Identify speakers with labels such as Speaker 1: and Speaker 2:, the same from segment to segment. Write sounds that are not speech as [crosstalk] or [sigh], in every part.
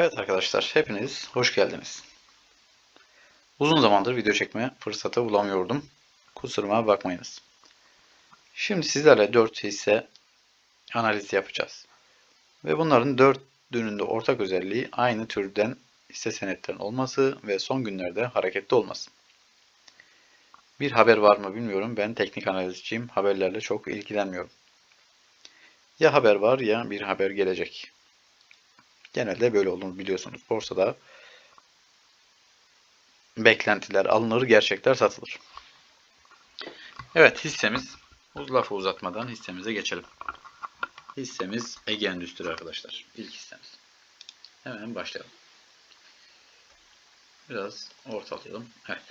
Speaker 1: Evet arkadaşlar, hepiniz hoş geldiniz. Uzun zamandır video çekme fırsatı bulamıyordum. Kusuruma bakmayınız. Şimdi sizlerle 4 hisse analizi yapacağız. Ve bunların 4'ünün de ortak özelliği aynı türden hisse senetlerin olması ve son günlerde hareketli olması. Bir haber var mı bilmiyorum. Ben teknik analizciyim. Haberlerle çok ilgilenmiyorum. Ya haber var ya bir haber gelecek. Genelde böyle olduğunu biliyorsunuz. Borsada beklentiler alınır, gerçekler satılır. Evet hissemiz, lafı uzatmadan hissemize geçelim. Hissemiz Ege Endüstri arkadaşlar. İlk hissemiz. Hemen başlayalım. Biraz ortalayalım. Evet.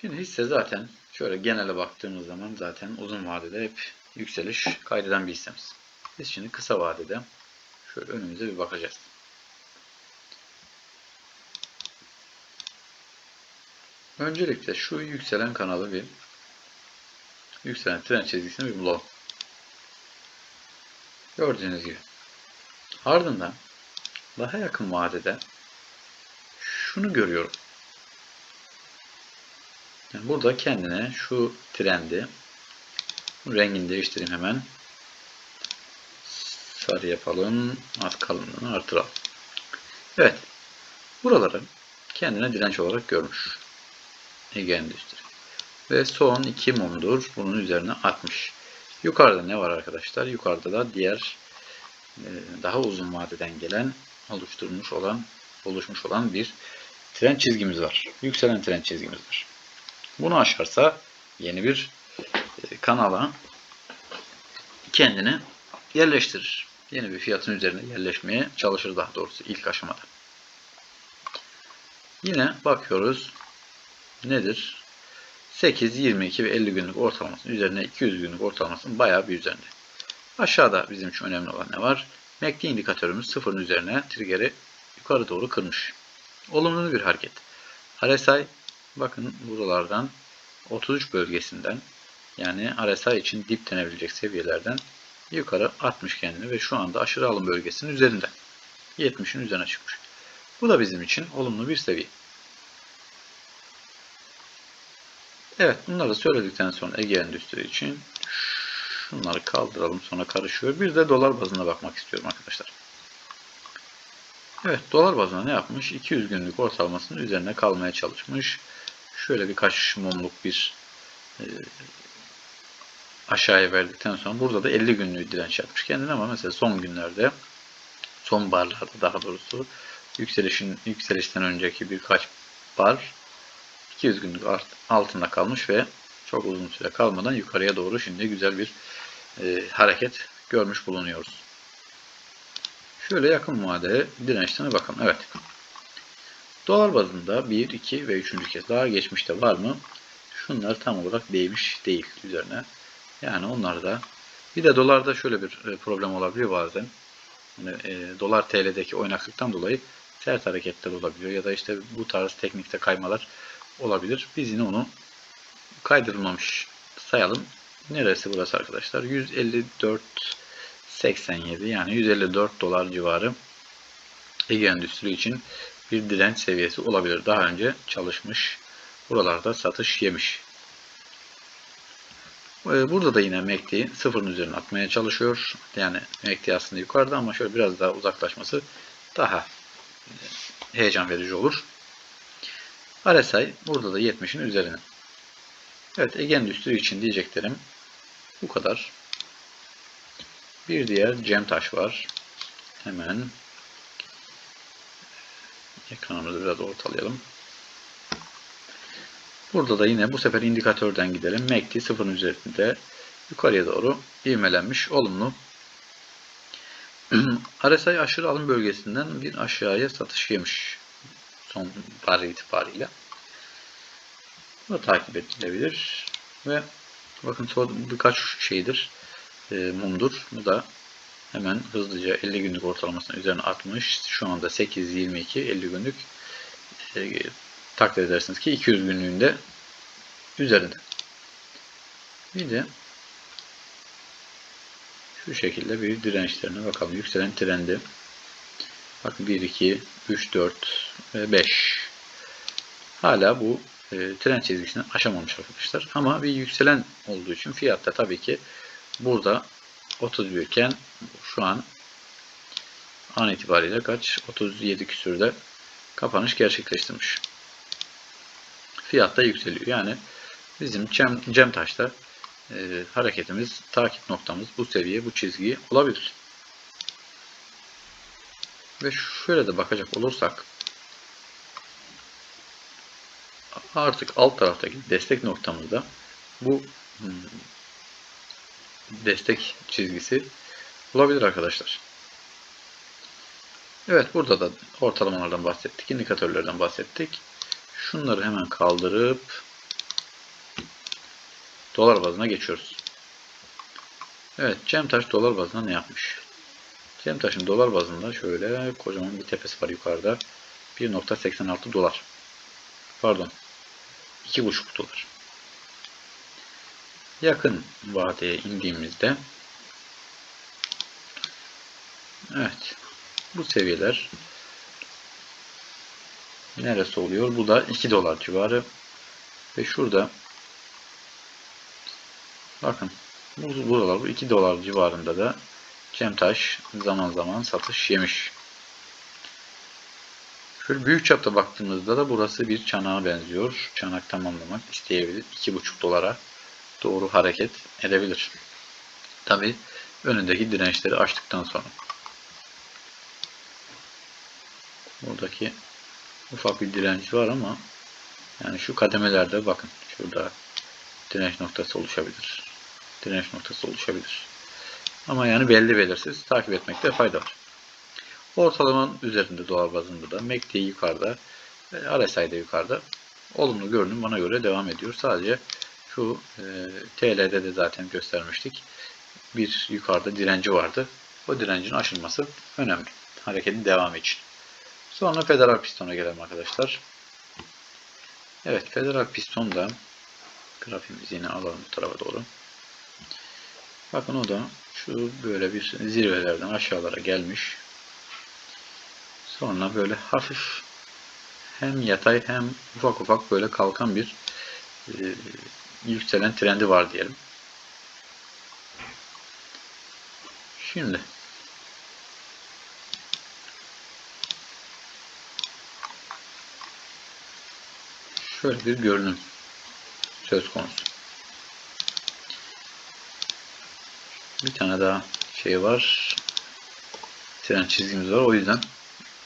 Speaker 1: Şimdi hisse zaten şöyle genele baktığımız zaman zaten uzun vadede hep yükseliş kaydeden bir hissemiz. Biz şimdi kısa vadede Şöyle önümüze bir bakacağız. Öncelikle şu yükselen kanalı bir yükselen tren çizgisini bir bulalım. Gördüğünüz gibi. Ardından daha yakın vadede şunu görüyorum. Yani burada kendine şu trendi rengini değiştireyim hemen sarı yapalım. Az kalınlığını artıralım. Evet. Buraları kendine direnç olarak görmüş. Ege Endüstri. Ve son iki mumdur. Bunun üzerine atmış. Yukarıda ne var arkadaşlar? Yukarıda da diğer e, daha uzun vadeden gelen oluşturmuş olan oluşmuş olan bir tren çizgimiz var. Yükselen tren çizgimiz var. Bunu aşarsa yeni bir e, kanala kendini yerleştirir yeni bir fiyatın üzerine yerleşmeye çalışır daha doğrusu ilk aşamada. Yine bakıyoruz. Nedir? 8, 22 ve 50 günlük ortalamasının üzerine 200 günlük ortalamasının bayağı bir üzerinde. Aşağıda bizim için önemli olan ne var? MACD indikatörümüz sıfırın üzerine trigger'i yukarı doğru kırmış. Olumlu bir hareket. RSI bakın buralardan 33 bölgesinden yani RSI için dip denebilecek seviyelerden yukarı atmış kendini ve şu anda aşırı alım bölgesinin üzerinde. 70'in üzerine çıkmış. Bu da bizim için olumlu bir seviye. Evet bunları söyledikten sonra Ege Endüstri için şunları kaldıralım sonra karışıyor. Bir de dolar bazına bakmak istiyorum arkadaşlar. Evet dolar bazına ne yapmış? 200 günlük ortalamasının üzerine kalmaya çalışmış. Şöyle birkaç mumluk bir e, aşağıya verdikten sonra burada da 50 günlük direnç yapmış kendine ama mesela son günlerde son barlarda daha doğrusu yükselişin yükselişten önceki birkaç bar 200 günlük altında kalmış ve çok uzun süre kalmadan yukarıya doğru şimdi güzel bir e, hareket görmüş bulunuyoruz. Şöyle yakın vadeli dirençlerine bakalım. Evet. Dolar bazında 1, 2 ve 3. kez daha geçmişte var mı? Şunlar tam olarak değmiş değil üzerine. Yani onlar da bir de dolarda şöyle bir e, problem olabiliyor bazen. Yani, e, dolar TL'deki oynaklıktan dolayı sert hareketler olabiliyor ya da işte bu tarz teknikte kaymalar olabilir. Biz yine onu kaydırılmamış sayalım. Neresi burası arkadaşlar? 154.87 yani 154 dolar civarı Ege Endüstri için bir direnç seviyesi olabilir. Daha önce çalışmış. Buralarda satış yemiş. Ee, burada da yine MACD sıfırın üzerine atmaya çalışıyor. Yani MACD aslında yukarıda ama şöyle biraz daha uzaklaşması daha e, heyecan verici olur. RSI burada da 70'in üzerine. Evet Ege Endüstri için diyeceklerim bu kadar. Bir diğer Cem Taş var. Hemen ekranımızı biraz ortalayalım. Burada da yine bu sefer indikatörden gidelim. MACD sıfırın üzerinde yukarıya doğru ivmelenmiş olumlu. [clears throat] RSI aşırı alım bölgesinden bir aşağıya satış yemiş son tarih itibariyle. Bu da takip edilebilir. Ve bakın son birkaç şeydir. E, mumdur. Bu da hemen hızlıca 50 günlük ortalamasının üzerine atmış. Şu anda 8, 22, 50 günlük e, takdir edersiniz ki 200 günlüğünde üzerinde. Bir de şu şekilde bir dirençlerine bakalım. Yükselen trendi Bakın 1, 2, 3, 4 ve 5. Hala bu e, tren çizgisini aşamamış arkadaşlar. Ama bir yükselen olduğu için fiyatta tabii ki burada 31 iken şu an an itibariyle kaç? 37 küsürde kapanış gerçekleştirmiş. Fiyat da yükseliyor. Yani bizim Cem, Cemtaş'ta e, hareketimiz, takip noktamız bu seviye, bu çizgi olabilir. Ve şöyle de bakacak olursak artık alt taraftaki destek noktamızda bu hmm, destek çizgisi olabilir arkadaşlar. Evet burada da ortalamalardan bahsettik, indikatörlerden bahsettik. Şunları hemen kaldırıp dolar bazına geçiyoruz. Evet Cemtaş dolar bazında ne yapmış? Cemtaş'ın dolar bazında şöyle kocaman bir tepesi var yukarıda. 1.86 dolar. Pardon. 2.5 dolar. Yakın vadeye indiğimizde Evet. Bu seviyeler neresi oluyor? Bu da 2 dolar civarı. Ve şurada bakın bu buralar bu 2 dolar civarında da Cemtaş zaman zaman satış yemiş. Şöyle büyük çapta baktığımızda da burası bir çanağa benziyor. Çanak tamamlamak isteyebilir. 2,5 dolara doğru hareket edebilir. Tabi önündeki dirençleri aştıktan sonra. Buradaki ufak bir direnç var ama yani şu kademelerde bakın şurada direnç noktası oluşabilir. Direnç noktası oluşabilir. Ama yani belli belirsiz takip etmekte fayda var. Ortalamanın üzerinde dolar bazında da MACD yukarıda RSI'de yukarıda olumlu görünüm bana göre devam ediyor. Sadece şu e, TL'de de zaten göstermiştik. Bir yukarıda direnci vardı. O direncin aşılması önemli. Hareketin devamı için. Sonra federal pistona gelelim arkadaşlar. Evet federal pistonda grafiğimizi yine alalım bu tarafa doğru. Bakın o da şu böyle bir zirvelerden aşağılara gelmiş. Sonra böyle hafif hem yatay hem ufak ufak böyle kalkan bir e, yükselen trendi var diyelim. Şimdi şöyle bir görünüm söz konusu. Bir tane daha şey var. Tren çizgimiz var. O yüzden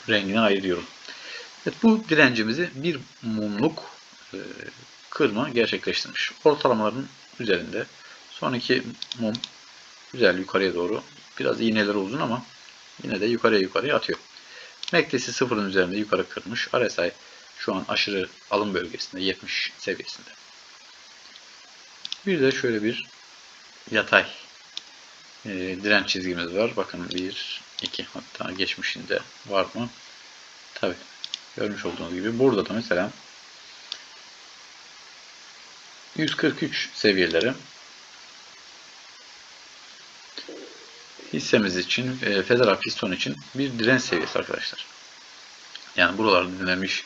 Speaker 1: rengini ayırıyorum. Evet, bu direncimizi bir mumluk e, kırma gerçekleştirmiş. Ortalamaların üzerinde. Son iki mum güzel yukarıya doğru. Biraz iğneleri uzun ama yine de yukarıya yukarıya atıyor. MACD'si sıfırın üzerinde yukarı kırmış. RSI şu an aşırı alım bölgesinde 70 seviyesinde. Bir de şöyle bir yatay e, direnç çizgimiz var. Bakın 1, 2 hatta geçmişinde var mı? Tabi görmüş olduğunuz gibi burada da mesela 143 seviyeleri hissemiz için, e, federal piston için bir direnç seviyesi arkadaşlar. Yani buralarda dinlemiş,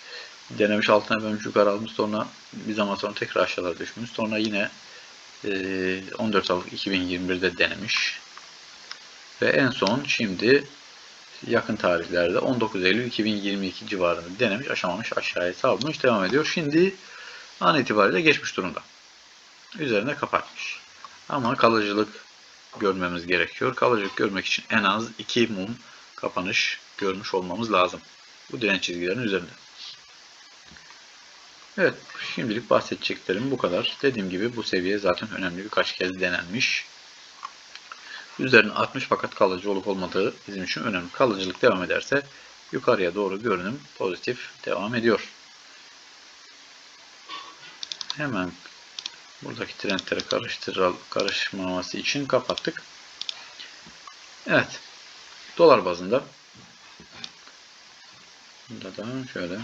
Speaker 1: denemiş altına dönmüş yukarı almış sonra bir zaman sonra tekrar aşağılara düşmüş. Sonra yine e, 14 Aralık 2021'de denemiş. Ve en son şimdi yakın tarihlerde 19 Eylül 2022 civarında denemiş, aşamamış, aşağıya salmış, devam ediyor. Şimdi an itibariyle geçmiş durumda. Üzerine kapatmış. Ama kalıcılık görmemiz gerekiyor. Kalıcılık görmek için en az 2 mum kapanış görmüş olmamız lazım. Bu direnç çizgilerinin üzerinde. Evet, şimdilik bahsedeceklerim bu kadar. Dediğim gibi bu seviye zaten önemli birkaç kez denenmiş. Üzerine 60 fakat kalıcı olup olmadığı bizim için önemli. Kalıcılık devam ederse yukarıya doğru görünüm pozitif devam ediyor. Hemen buradaki trendlere karışmaması için kapattık. Evet. Dolar bazında Burada da şöyle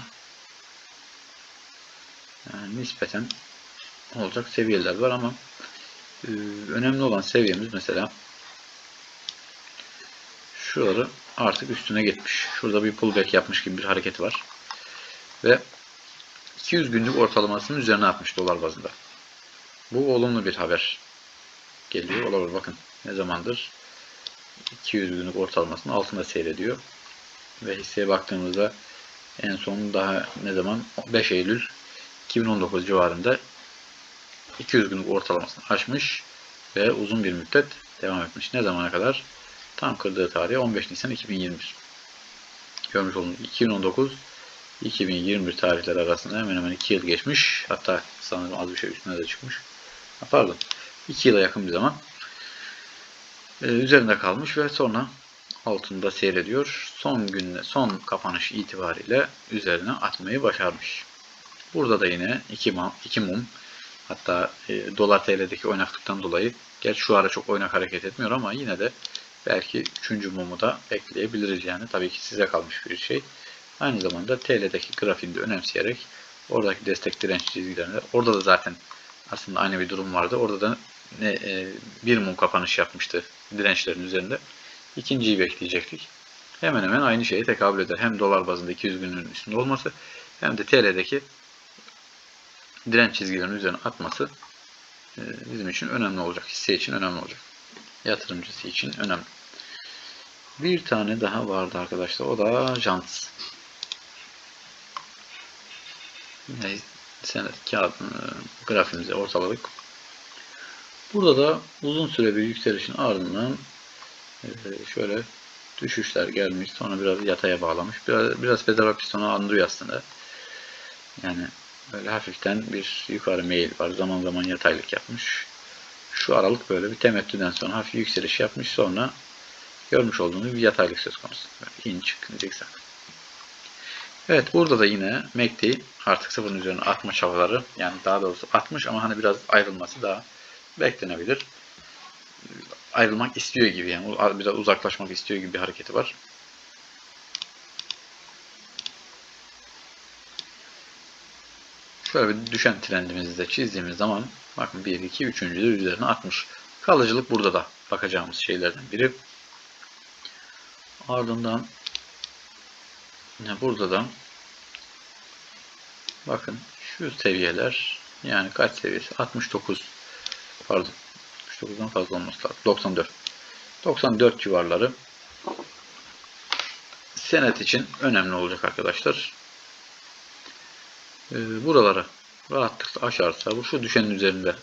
Speaker 1: yani nispeten olacak seviyeler var ama e, önemli olan seviyemiz mesela şuraları artık üstüne gitmiş. Şurada bir pullback yapmış gibi bir hareket var. Ve 200 günlük ortalamasının üzerine atmış dolar bazında. Bu olumlu bir haber geliyor. Olabilir bakın ne zamandır 200 günlük ortalamasının altında seyrediyor. Ve hisseye baktığımızda en son daha ne zaman 5 Eylül 2019 civarında 200 günlük ortalamasını aşmış ve uzun bir müddet devam etmiş. Ne zamana kadar? Tam kırdığı tarih 15 Nisan 2021. Görmüş olduğunuz 2019 2021 tarihler arasında hemen hemen 2 yıl geçmiş. Hatta sanırım az bir şey üstüne de çıkmış. Ha, Pardon. 2 yıla yakın bir zaman. Ee, üzerinde kalmış ve sonra altında seyrediyor. Son günde son kapanış itibariyle üzerine atmayı başarmış. Burada da yine 2 mum, iki mum hatta e, dolar TL'deki oynaklıktan dolayı gerçi şu ara çok oynak hareket etmiyor ama yine de belki 3. mumu da ekleyebiliriz yani. Tabii ki size kalmış bir şey. Aynı zamanda TL'deki grafiğini de önemseyerek oradaki destek direnç çizgilerinde orada da zaten aslında aynı bir durum vardı. Orada da ne e, bir mum kapanış yapmıştı dirençlerin üzerinde. İkinciyi bekleyecektik. Hemen hemen aynı şeye tekabül eder. Hem dolar bazında 200 günün üstünde olması hem de TL'deki direnç çizgilerinin üzerine atması e, bizim için önemli olacak. Hisse için önemli olacak. Yatırımcısı için önemli. Bir tane daha vardı arkadaşlar. O da. Yine senet kağıdını grafimize ortaladık. Burada da uzun süre bir yükselişin ardından e, şöyle düşüşler gelmiş. Sonra biraz yataya bağlamış. Biraz, biraz federal pistonu andırıyor aslında. Yani böyle hafiften bir yukarı meyil var. Zaman zaman yataylık yapmış. Şu aralık böyle bir temettüden sonra hafif yükseliş yapmış. Sonra görmüş olduğunuz bir yataylık söz konusu. Böyle inç, zikzak. Evet burada da yine MACD artık sıfırın üzerine atma çabaları yani daha doğrusu atmış ama hani biraz ayrılması daha beklenebilir. Ayrılmak istiyor gibi yani biraz uzaklaşmak istiyor gibi bir hareketi var. Şöyle bir düşen trendimizi de çizdiğimiz zaman bakın 1, 2, 3. de üzerine atmış. Kalıcılık burada da bakacağımız şeylerden biri. Ardından burada da bakın şu seviyeler yani kaç seviyesi? 69 pardon 69'dan fazla olması lazım. 94 94 civarları senet için önemli olacak arkadaşlar. Ee, buraları rahatlıkla aşarsa, bu şu düşenin üzerinde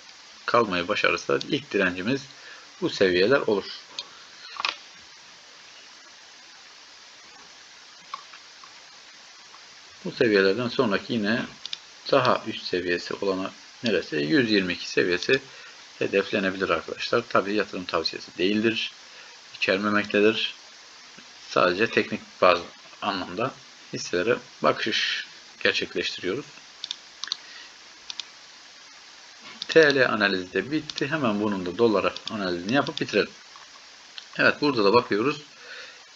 Speaker 1: kalmayı başarırsa ilk direncimiz bu seviyeler olur. Bu seviyelerden sonraki yine daha üst seviyesi olana neresi? 122 seviyesi hedeflenebilir arkadaşlar. Tabi yatırım tavsiyesi değildir. İçermemektedir. Sadece teknik bazı anlamda hisselere bakış gerçekleştiriyoruz. TL analizi de bitti. Hemen bunun da dolara analizini yapıp bitirelim. Evet burada da bakıyoruz.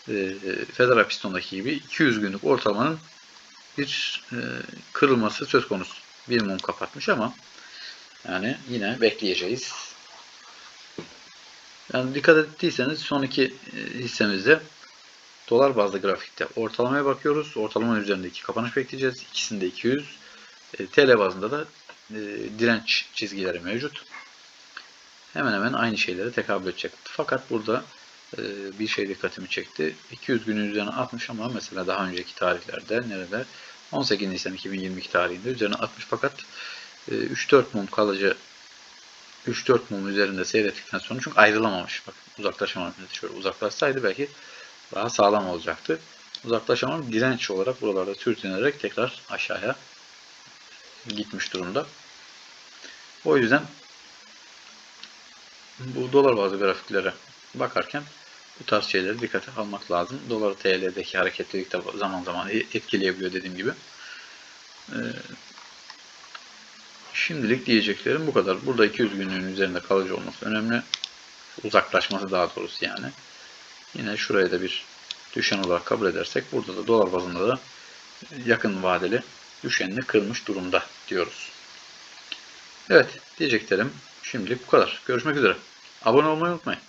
Speaker 1: E, Federal Piston'daki gibi 200 günlük ortalamanın bir e, kırılması söz konusu. Bir mum kapatmış ama yani yine bekleyeceğiz. Yani dikkat ettiyseniz son iki e, hissemizde dolar bazlı grafikte ortalamaya bakıyoruz. Ortalamanın üzerindeki kapanış bekleyeceğiz. İkisinde 200. E, TL bazında da e, direnç çizgileri mevcut. Hemen hemen aynı şeylere tekabül edecek. Fakat burada e, bir şey dikkatimi çekti. 200 günün üzerine atmış ama mesela daha önceki tarihlerde nerede? 18 Nisan 2022 tarihinde üzerine atmış fakat 3-4 mum kalıcı 3-4 mum üzerinde seyrettikten sonra çünkü ayrılamamış. Bak uzaklaşamamış. Şöyle uzaklaşsaydı belki daha sağlam olacaktı. Uzaklaşamam direnç olarak buralarda sürtünerek tekrar aşağıya gitmiş durumda. O yüzden bu dolar bazı grafiklere bakarken bu tarz şeyleri dikkate almak lazım. Dolar TL'deki hareketlilik de zaman zaman etkileyebiliyor dediğim gibi. Ee, şimdilik diyeceklerim bu kadar. Burada 200 günlüğün üzerinde kalıcı olması önemli. Uzaklaşması daha doğrusu yani. Yine şuraya da bir düşen olarak kabul edersek burada da dolar bazında da yakın vadeli düşenini kırmış durumda diyoruz. Evet diyeceklerim şimdilik bu kadar. Görüşmek üzere. Abone olmayı unutmayın.